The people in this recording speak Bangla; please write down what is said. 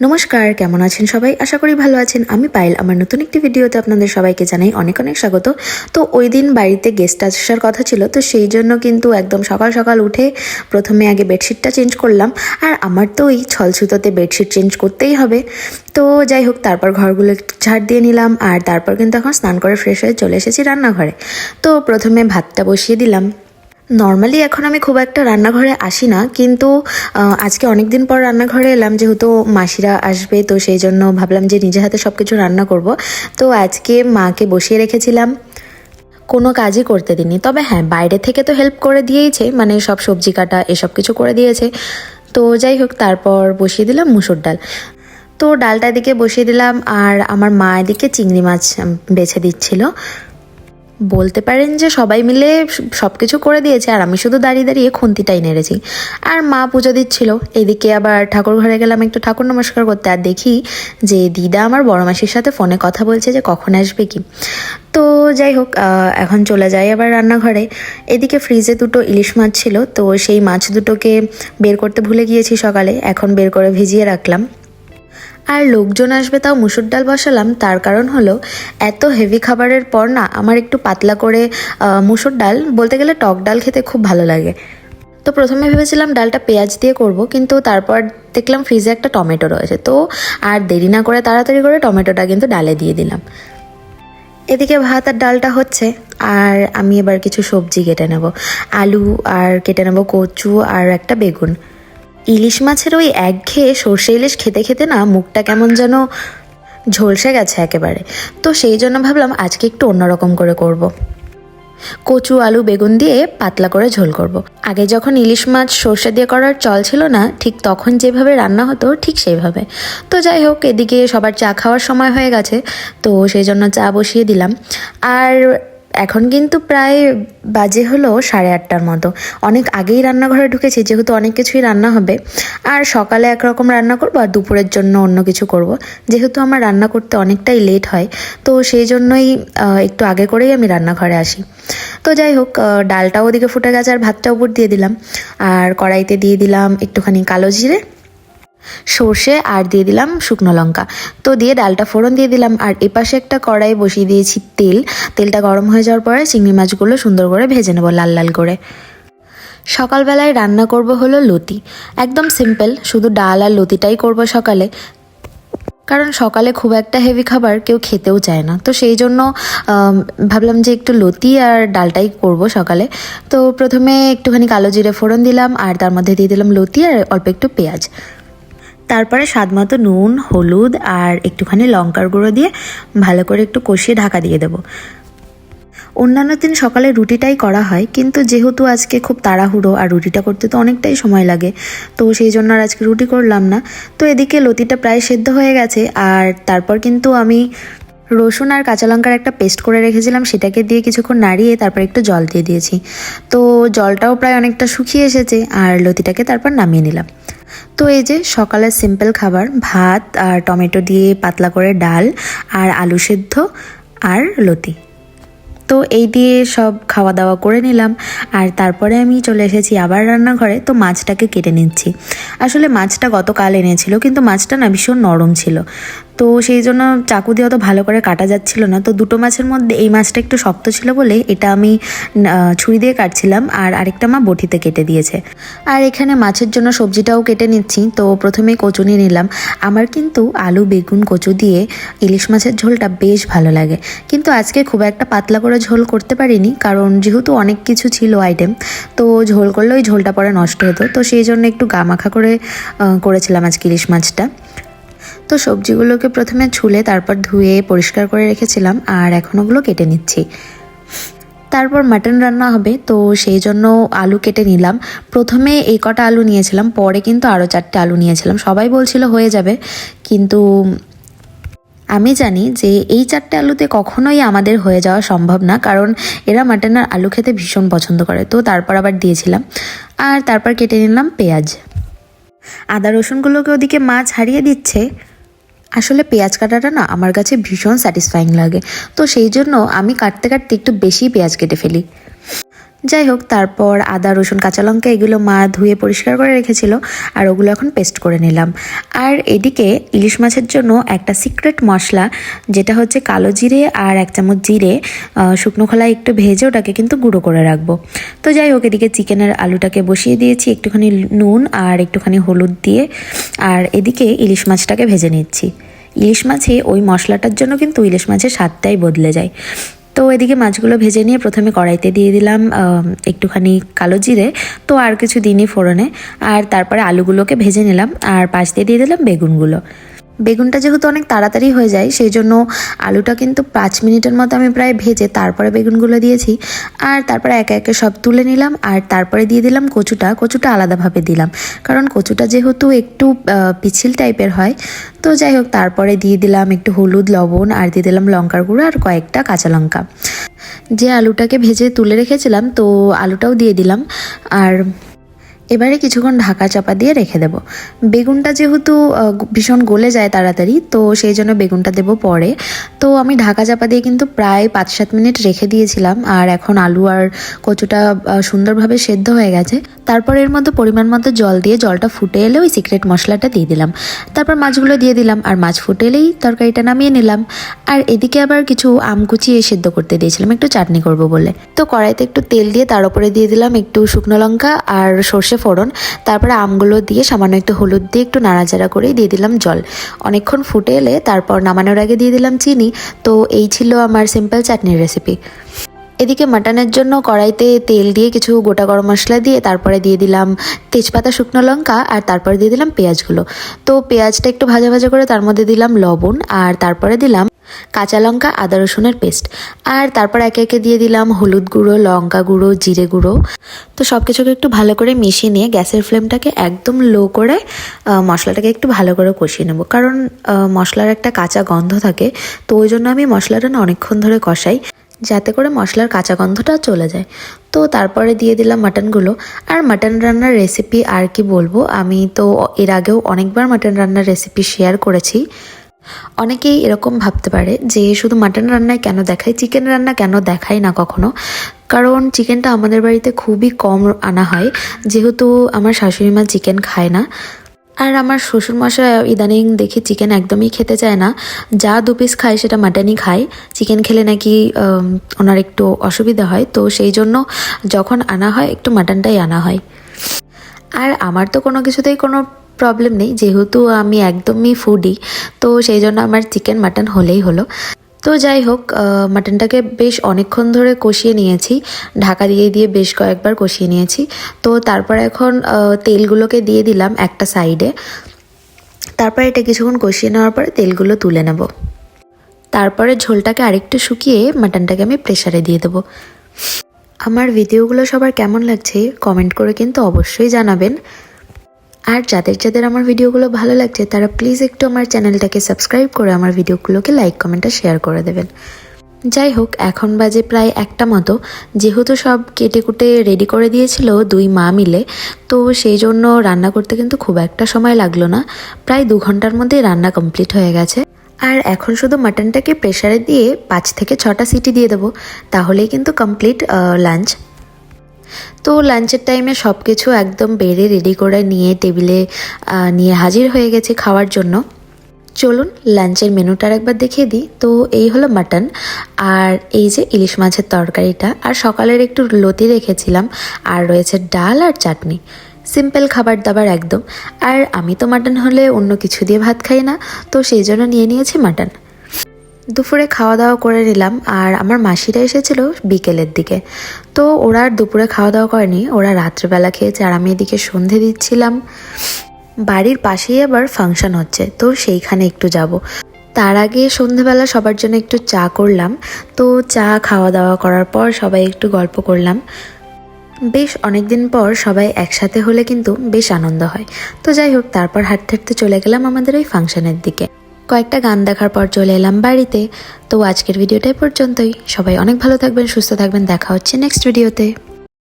নমস্কার, কেমন আছেন সবাই? আশা করি ভালো আছেন। আমি পাইল আমার নতুন একটি ভিডিওতে আপনাদের সবাইকে জানাই অনেক অনেক স্বাগত। তো ওই দিন বাড়িতে গেস্ট আসার কথা ছিল, তো সেই জন্য কিন্তু একদম সকাল সকাল উঠে প্রথমে আগে বেডশিটটা চেঞ্জ করলাম। আর আমার তো ওই ছলসুতোতে বেডশিট চেঞ্জ করতেই হবে। তো যাই হোক, তারপর ঘরগুলো ঝাড় দিয়ে নিলাম। আর তারপর কিন্তু এখন স্নান করে ফ্রেশ হয়ে চলে এসেছি রান্নাঘরে। তো প্রথমে ভাতটা বসিয়ে দিলাম। নর্মালি এখন আমি খুব একটা রান্নাঘরে আসি না, কিন্তু আজকে অনেক দিন পর রান্নাঘরে এলাম যেহেতু মাসিরা আসবে, তো সেই জন্য ভাবলাম যে নিজে হাতে সব কিছু রান্না করব। তো আজকে মাকে বসিয়ে রেখেছিলাম। কোনো কাজই করতে দিনি তবে হ্যাঁ বাইরে থেকে তো হেল্প করে দিয়েইছে মানে সব সবজি কাটা, এসব কিছু করে দিয়েছে। তো যাই হোক, তারপর বসিয়ে দিলাম মুসুর ডাল। তো ডালটা এদিকে বসিয়ে দিলাম, আর আমার মা এদিকে চিংড়ি মাছ বেছে দিচ্ছিল। বলতে পারেন যে সবাই মিলে সব কিছু করে দিয়েছে, আর আমি শুধু দাঁড়িয়ে দাঁড়িয়ে খুন্তিটাই নেড়েছি। আর মা পুজো দিচ্ছিল, এদিকে আবার ঠাকুর ঘরে গেলাম একটু ঠাকুর নমস্কার করতে, আর দেখি যে দিদা আমার বড় মাসির সাথে ফোনে কথা বলছে যে কখন আসবে কি। তো যাই হোক এখন চলে যাই আবার রান্নাঘরে। এদিকে ফ্রিজে দুটো ইলিশ মাছ ছিল, তো সেই মাছ দুটোকে বের করতে ভুলে গিয়েছি সকালে, এখন বের করে ভিজিয়ে রাখলাম। আর লোকজন আসবে তাও মুসুর ডাল বসালাম। তার কারণ হলো, এত হেভি খাবারের পর না আমার একটু পাতলা করে মুসুর ডাল, বলতে গেলে টক ডাল খেতে খুব ভালো লাগে। তো প্রথমে ভেবেছিলাম ডালটা পেঁয়াজ দিয়ে করব, কিন্তু তারপর দেখলাম ফ্রিজে একটা টমেটো রয়েছে। তো আর দেরি না করে তাড়াতাড়ি করে টমেটোটা কিন্তু ডালে দিয়ে দিলাম। এদিকে ভাত আর ডালটা হচ্ছে, আর আমি এবার কিছু সবজি কেটে নেব। আলু আর কেটে নেব কচু আর একটা বেগুন। ইলিশ মাছের ওই একঘেয়ে সর্ষে ইলিশ খেতে খেতে না মুখটা কেমন যেন ঝলসে গেছে একেবারে তো সেই জন্য ভাবলাম আজকে একটু অন্যরকম করে করব। কচু, আলু, বেগুন দিয়ে পাতলা করে ঝোল করব। আগে যখন ইলিশ মাছ সর্ষে দিয়ে করার চল ছিল না, ঠিক তখন যেভাবে রান্না হতো, ঠিক সেইভাবে তো যাই হোক, এদিকে সবার চা খাওয়ার সময় হয়ে গেছে, তো সেই জন্য চা বসিয়ে দিলাম আর এখন কিন্তু প্রায় বাজে হলো সাড়ে আটটার মতো। অনেক আগেই রান্নাঘরে ঢুকেছি, যেহেতু অনেক কিছুই রান্না হবে। আর সকালে একরকম রান্না করব আর দুপুরের জন্য অন্য কিছু করব। যেহেতু আমার রান্না করতে অনেকটাই লেট হয়, তো সেই জন্যই একটু আগে করেই আমি রান্নাঘরে আসি। তো যাই হোক ডালটাও ওদিকে ফুটে গেছে আর ভাতটা উপর দিয়ে দিলাম। আর কড়াইতে দিয়ে দিলাম একটুখানি কালো জিরে সর্ষে আর দিয়ে দিলাম শুকনো লঙ্কা। তো দিয়ে ডালটা ফোড়ন দিয়ে দিলাম আর এপাশে একটা কড়াই বসিয়ে দিয়েছি তেল। তেলটা গরম হয়ে যাওয়ার পরে চিংড়ি মাছগুলো সুন্দর করে ভেজে নেব লাল লাল করে। সকালবেলায় রান্না করব হলো লতি। একদম সিম্পল শুধু ডাল আর লতিটাই করব সকালে। কারণ সকালে খুব একটা হেভি খাবার কেউ খেতেও চায় না। তো সেই জন্য ভাবলাম যে একটু লতি আর ডালটাই করব সকালে। তো প্রথমে একটুখানি কালো জিরে ফোড়ন দিলাম আর তার মধ্যে দিয়ে দিলাম লতি আর অল্প একটু পেঁয়াজ। তারপরে স্বাদ মতো নুন, হলুদ আর একটুখানি লঙ্কার গুঁড়ো দিয়ে ভালো করে একটু কষিয়ে ঢাকা দিয়ে দেবো। অন্যান্য দিন সকালে রুটিটাই করা হয়, কিন্তু যেহেতু আজকে খুব তাড়াহুড়ো আর রুটিটা করতে তো অনেকটাই সময় লাগে, তো সেই জন্য আর আজকে রুটি করলাম না। তো এদিকে লতিটা প্রায় সেদ্ধ হয়ে গেছে, আর তারপর কিন্তু আমি রসুন আর কাঁচা লঙ্কার একটা পেস্ট করে রেখেছিলাম, সেটাকে দিয়ে কিছুক্ষণ নাড়িয়ে তারপর একটু জল দিয়ে দিয়েছি। তো জলটাও প্রায় অনেকটা শুকিয়ে এসেছে আর লতিটাকে তারপর নামিয়ে নিলাম। তো এই যে সকালের সিম্পল খাবার, ভাত আর টমেটো দিয়ে পাতলা করে ডাল আর আলু সেদ্ধ আর লতি। তো এই দিয়ে সব খাওয়া দাওয়া করে নিলাম। আর তারপরে আমি চলে এসেছি আবার রান্নাঘরে, তো মাছটাকে কেটে নিচ্ছি। আসলে মাছটা গতকাল এনেছিল, কিন্তু মাছটা না ভীষণ নরম ছিল। তো সেই জন্য চাকু দিয়ে অত ভালো করে কাটা যাচ্ছিল না। তো দুটো মাছের মধ্যে এই মাছটা একটু শক্ত ছিল বলে এটা আমি ছুরি দিয়ে কাটছিলাম আর আরেকটা মা বটিতে কেটে দিয়েছে। আর এখানে মাছের জন্য সবজিটাও কেটে নিচ্ছি। তো প্রথমে কচুনি নিলাম। আমার কিন্তু আলু, বেগুন, কচু দিয়ে ইলিশ মাছের ঝোলটা বেশ ভালো লাগে। কিন্তু আজকে খুব একটা পাতলা করে ঝোল করতে পারিনি কারণ যেহেতু অনেক কিছু ছিল আইটেম তো ঝোল করলে ওই ঝোলটা পরে নষ্ট হতো। তো সেই জন্য একটু গামাখা করে করেছিলাম আজকে ইলিশ মাছটা। তো সবজিগুলোকে প্রথমে ছুলে তারপর ধুয়ে পরিষ্কার করে রেখেছিলাম আর এখন ওগুলো কেটে নিচ্ছি। তারপর মাটন রান্না হবে, তো সেই জন্য আলু কেটে নিলাম। প্রথমে এই কটা আলু নিয়েছিলাম, পরে কিন্তু আরও চারটে আলু নিয়েছিলাম। সবাই বলছিল হয়ে যাবে, কিন্তু আমি জানি যে এই চারটে আলুতে কখনোই আমাদের হয়ে যাওয়া সম্ভব না, কারণ এরা মাটন আর আলু খেতে ভীষণ পছন্দ করে। তো তারপর আবার দিয়েছিলাম। আর তারপর কেটে নিলাম পেঁয়াজ। আদা রসুনগুলোকে ওদিকে মাছ হারিয়ে দিচ্ছে। আসলে পেঁয়াজ কাটাটা না আমার কাছে ভীষণ স্যাটিসফাইং লাগে। তো সেই জন্য আমি কাটতে কাটতে একটু বেশি পেঁয়াজ কেটে ফেলি। যাই হোক তারপর আদা, রসুন, কাঁচা লঙ্কা এগুলো মা ধুয়ে পরিষ্কার করে রেখেছিল আর ওগুলো এখন পেস্ট করে নিলাম। আর এদিকে ইলিশ মাছের জন্য একটা সিক্রেট মশলা, যেটা হচ্ছে কালো জিরে আর এক চামচ জিরে শুকনো খোলায় একটু ভেজে ওটাকে কিন্তু গুঁড়ো করে রাখব। তো যাই হোক, এদিকে চিকেনের আলুটাকে বসিয়ে দিয়েছি, একটুখানি নুন আর একটুখানি হলুদ দিয়ে। আর এদিকে ইলিশ মাছটাকে ভেজে নিচ্ছি। ইলিশ মাছে ওই মশলাটার জন্য কিন্তু ইলিশ মাছের স্বাদটাই বদলে যায়। তো এদিকে মাছগুলো ভেজে নিয়ে প্রথমে কড়াইতে দিয়ে দিলাম একটুখানি কালো জিরে, তো আর কিছু দিনই ফোড়নে। আর তারপরে আলুগুলোকে ভেজে নিলাম, আর পাশ দিয়ে দিয়ে দিলাম বেগুনগুলো। বেগুনটা যেহেতু অনেক তাড়াতাড়ি হয়ে যায়, সেই জন্য আলুটা কিন্তু পাঁচ মিনিটের মতো আমি প্রায় ভেজে তারপরে বেগুনগুলো দিয়েছি। আর তারপরে একে একে সব তুলে নিলাম, আর তারপরে দিয়ে দিলাম কচুটা। কচুটা আলাদাভাবে দিলাম, কারণ কচুটা যেহেতু একটু পিছিল টাইপের হয়। তো যাই হোক, তারপরে দিয়ে দিলাম একটু হলুদ, লবণ, আর দিয়ে দিলাম লঙ্কার গুঁড়ো আর কয়েকটা কাঁচা লঙ্কা। যে আলুটাকে ভেজে তুলে রেখেছিলাম, তো আলুটাও দিয়ে দিলাম। আর এবারে কিছুক্ষণ ঢাকা চাপা দিয়ে রেখে দেব। বেগুনটা যেহেতু ভীষণ গলে যায় তাড়াতাড়ি, তো সেই জন্য বেগুনটা দেব পরে। তো আমি ঢাকা চাপা দিয়ে কিন্তু প্রায় পাঁচ সাত মিনিট রেখে দিয়েছিলাম, আর এখন আলু আর কচুটা সুন্দরভাবে সেদ্ধ হয়ে গেছে। তারপর এর মধ্যে পরিমাণ মতো জল দিয়ে জলটা ফুটে এলে ওই সিক্রেট মশলাটা দিয়ে দিলাম। তারপর মাছগুলো দিয়ে দিলাম, আর মাছ ফুটে এলেই তরকারিটা নামিয়ে নিলাম। আর এদিকে আবার কিছু আম কুচিয়ে সেদ্ধ করতে দিয়েছিলাম, একটু চাটনি করব বলে। তো কড়াইতে একটু তেল দিয়ে তার উপরে দিয়ে দিলাম একটু শুকনো লঙ্কা আর সর্ষে ফোড়ন। তারপরে আমগুলো দিয়ে সামান্য একটু হলুদ দিয়ে একটু নাড়াচাড়া করে দিয়ে দিলাম জল। অনেকক্ষণ ফুটে এলে তারপর নামানোর আগে দিয়ে দিলাম চিনি। তো এই ছিল আমার সিম্পল চাটনির রেসিপি এদিকে মাটনের জন্য কড়াইতে তেল দিয়ে কিছু গোটা গরম মশলা দিয়ে তারপরে দিয়ে দিলাম তেজপাতা, শুকনো লঙ্কা আর তারপরে দিয়ে দিলাম পেঁয়াজগুলো। তো পেঁয়াজটা একটু ভাজা ভাজা করে তার মধ্যে দিলাম লবণ আর তারপরে দিলাম কাঁচা লঙ্কা, আদা, রসুনের পেস্ট। আর তারপর একে একে দিয়ে দিলাম হলুদ গুঁড়ো, লঙ্কা গুঁড়ো, জিরে গুঁড়ো। তো সব কিছুকে একটু ভালো করে মিশিয়ে নিয়ে গ্যাসের ফ্লেমটাকে একদম লো করে মশলাটাকে একটু ভালো করে কষিয়ে নেব। কারণ মশলার একটা কাঁচা গন্ধ থাকে, তো ওই জন্য আমি মশলাটা না অনেকক্ষণ ধরে কষাই। যাতে করে মশলার কাঁচা গন্ধটা চলে যায়। তো তারপরে দিয়ে দিলাম মাটনগুলো আর মাটন রান্নার রেসিপি আর কি বলব? আমি তো এর আগেও অনেকবার মাটন রান্নার রেসিপি শেয়ার করেছি। অনেকেই এরকম ভাবতে পারে যে শুধু মাটন রান্নায় কেন দেখায় চিকেন রান্না কেন দেখায় না কখনো? কারণ চিকেনটা আমাদের বাড়িতে খুবই কম আনা হয়। যেহেতু আমার শাশুড়ি মা চিকেন খায় না। আর আমার শ্বশুরমশাই ইদানিং দেখি চিকেন একদমই খেতে চায় না। যা দু পিস খায় সেটা মাটনই খায়। চিকেন খেলে নাকি ওনার একটু অসুবিধা হয়। তো সেই জন্য যখন আনা হয়, একটু মাটনটাই আনা হয়। আর আমার তো কোনো কিছুতেই কোনো প্রবলেম নেই। যেহেতু আমি একদমই ফুডি তো সেই জন্য আমার চিকেন মাটন হলেই হলো। তো যাই হোক মাটনটাকে বেশ অনেকক্ষণ ধরে কষিয়ে নিয়েছি। ঢাকা দিয়ে দিয়ে বেশ কয়েকবার কষিয়ে নিয়েছি। তো তারপর এখন তেলগুলোকে দিয়ে দিলাম একটা সাইডে। তারপর এটা কিছুক্ষণ কষিয়ে নেওয়ার পরে তেলগুলো তুলে নেব। তারপরে ঝোলটাকে আরেকটু শুকিয়ে মাটনটাকে আমি প্রেসারে দিয়ে দেবো। আমার ভিডিওগুলো সবার কেমন লাগছে, কমেন্ট করে কিন্তু অবশ্যই জানাবেন। আর যাদের যাদের আমার ভিডিওগুলো ভালো লাগছে, তারা প্লিজ একটু আমার চ্যানেলটাকে সাবস্ক্রাইব করে আমার ভিডিওগুলোকে লাইক কমেন্টে শেয়ার করে দেবেন। যাই হোক, এখন বাজে প্রায় একটা মতো। যেহেতু সব কেটে কুটে রেডি করে দিয়েছিল দুই মা মিলে, তো সেই জন্য রান্না করতে কিন্তু খুব একটা সময় লাগল না। প্রায় দু ঘণ্টার মধ্যেই রান্না কমপ্লিট হয়ে গেছে। আর এখন শুধু মাটনটাকে প্রেশারে দিয়ে পাঁচ থেকে ছটা সিটি দিয়ে দেবো। তাহলেই কিন্তু কমপ্লিট লাঞ্চ তো লাঞ্চের টাইমে সব কিছু একদম বেড়ে রেডি করে নিয়ে টেবিলে নিয়ে হাজির হয়ে গেছে খাওয়ার জন্য। চলুন লাঞ্চের মেনুটার একবার দেখিয়ে দিই। তো এই হলো মাটন, আর এই যে ইলিশ মাছের তরকারিটা, আর সকালের একটু লতি রেখেছিলাম, আর রয়েছে ডাল আর চাটনি। সিম্পল খাবার দাবার একদম। আর আমি তো মাটন হলে অন্য কিছু দিয়ে ভাত খাই না, তো সেই জন্য নিয়ে নিয়েছি মাটন। দুপুরে খাওয়া দাওয়া করে নিলাম আর আমার মাসিরা এসেছিল বিকেলের দিকে। তো ওরা আর দুপুরে খাওয়া দাওয়া করেনি, ওরা রাত্রেবেলা খেয়েছে আর আমি এদিকে সন্ধে দিচ্ছিলাম। বাড়ির পাশেই আবার ফাংশন হচ্ছে, তো সেইখানে একটু যাব। তার আগে সন্ধেবেলা সবার জন্য একটু চা করলাম, তো চা খাওয়া দাওয়া করার পর সবাই একটু গল্প করলাম। বেশ অনেকদিন পর সবাই একসাথে হলে কিন্তু বেশ আনন্দ হয়। তো যাই হোক, তারপর হাঁটতে হাঁটতে চলে গেলাম আমাদের ওই ফাংশনের দিকে। কয়েকটা গান দেখার পর চলে এলাম বাড়িতে। তো আজকের ভিডিওটাই পর্যন্তই। সবাই অনেক ভালো থাকবেন, সুস্থ থাকবেন। দেখা হচ্ছে নেক্সট ভিডিওতে